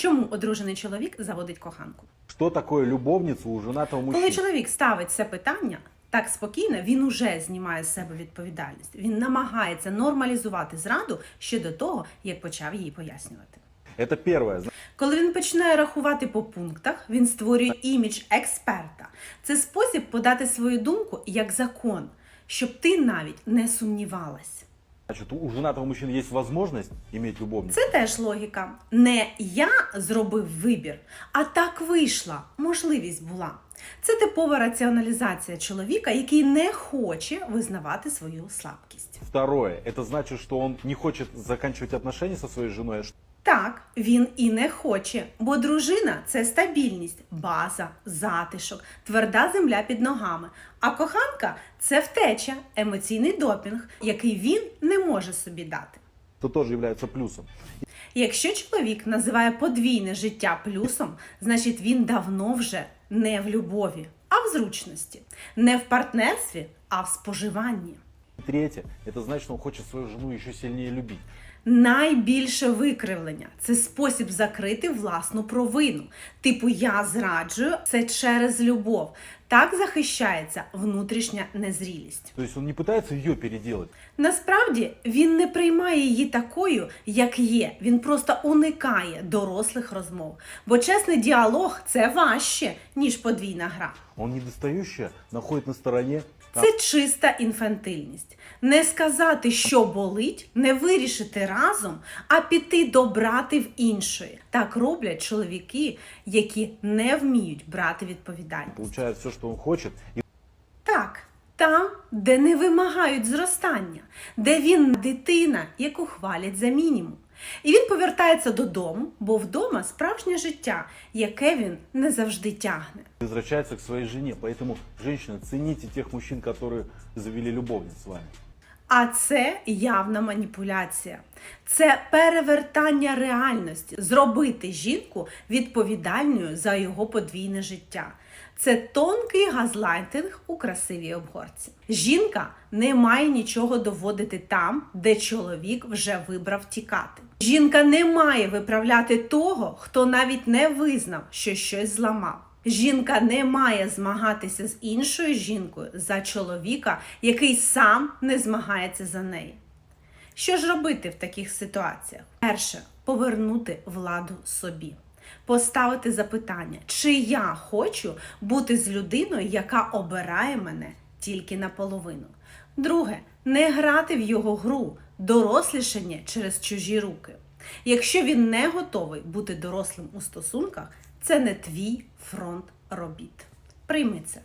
Чому одружений чоловік заводить коханку? Что такое любовница у женатого Коли мужчины? чоловік ставить це питання так спокійно, він уже знімає з себе відповідальність. Він намагається нормалізувати зраду ще до того, як почав її пояснювати. Это первое. Зна- Коли він починає рахувати по пунктах, він створює імідж експерта. Це спосіб подати свою думку як закон, щоб ти навіть не сумнівалась. Значит, у женатого мужчини є можливість иметь любовницу. Це теж логіка. Не я зробив вибір, а так вийшла, можливість була. Це типова раціоналізація чоловіка, який не хоче визнавати свою слабкість. Второе. Это значит, что он не хочет заканчивать отношения со своей женой. Так, він і не хоче, бо дружина це стабільність, база, затишок, тверда земля під ногами. А коханка це втеча, емоційний допінг, який він не може собі дати. Это тоже является плюсом. Якщо чоловік називає подвійне життя плюсом, значить він давно вже не в любові, а в зручності, не в партнерстві, а в споживанні. И це Это значит, что он хочет свою жену ще сильніше любить. Найбільше викривлення це спосіб закрити власну провину. Типу, я зраджую це через любов. Так захищається внутрішня незрілість. То есть он не пытается ее переделать. Насправді він не приймає її такою, як є. Він просто уникає дорослих розмов. Бо чесний діалог це важче, ніж подвійна гра. Он недостающее находит на стороне. а, Це чиста інфантильність. Не сказати, що болить, не вирішити разом, а піти добрати в іншої. Так роблять чоловіки, які не вміють брати відповідальність. Получает все, что он хочет. И Так, там, де не вимагають зростання, де він дитина, яку хвалять за мінімум. І він повертається додому, бо вдома справжнє життя, яке він не завжди тягне. возвращается к своей жене. Поэтому, женщины, цените тех мужчин, которые завели любовниц с вами. А це явна маніпуляція. Це перевертання реальності, зробити жінку відповідальною за його подвійне життя. Це тонкий газлайтинг у красивій обгорці. Жінка не має нічого доводити там, де чоловік вже вибрав тікати. Жінка не має виправляти того, хто навіть не визнав, що щось зламав. Жінка не має змагатися з іншою жінкою за чоловіка, який сам не змагається за неї. Що ж робити в таких ситуаціях? Перше повернути владу собі, поставити запитання, чи я хочу бути з людиною, яка обирає мене тільки наполовину. Друге, не грати в його гру, дорослішання через чужі руки. Якщо він не готовий бути дорослим у стосунках, це не твій фронт робіт. Прийми це.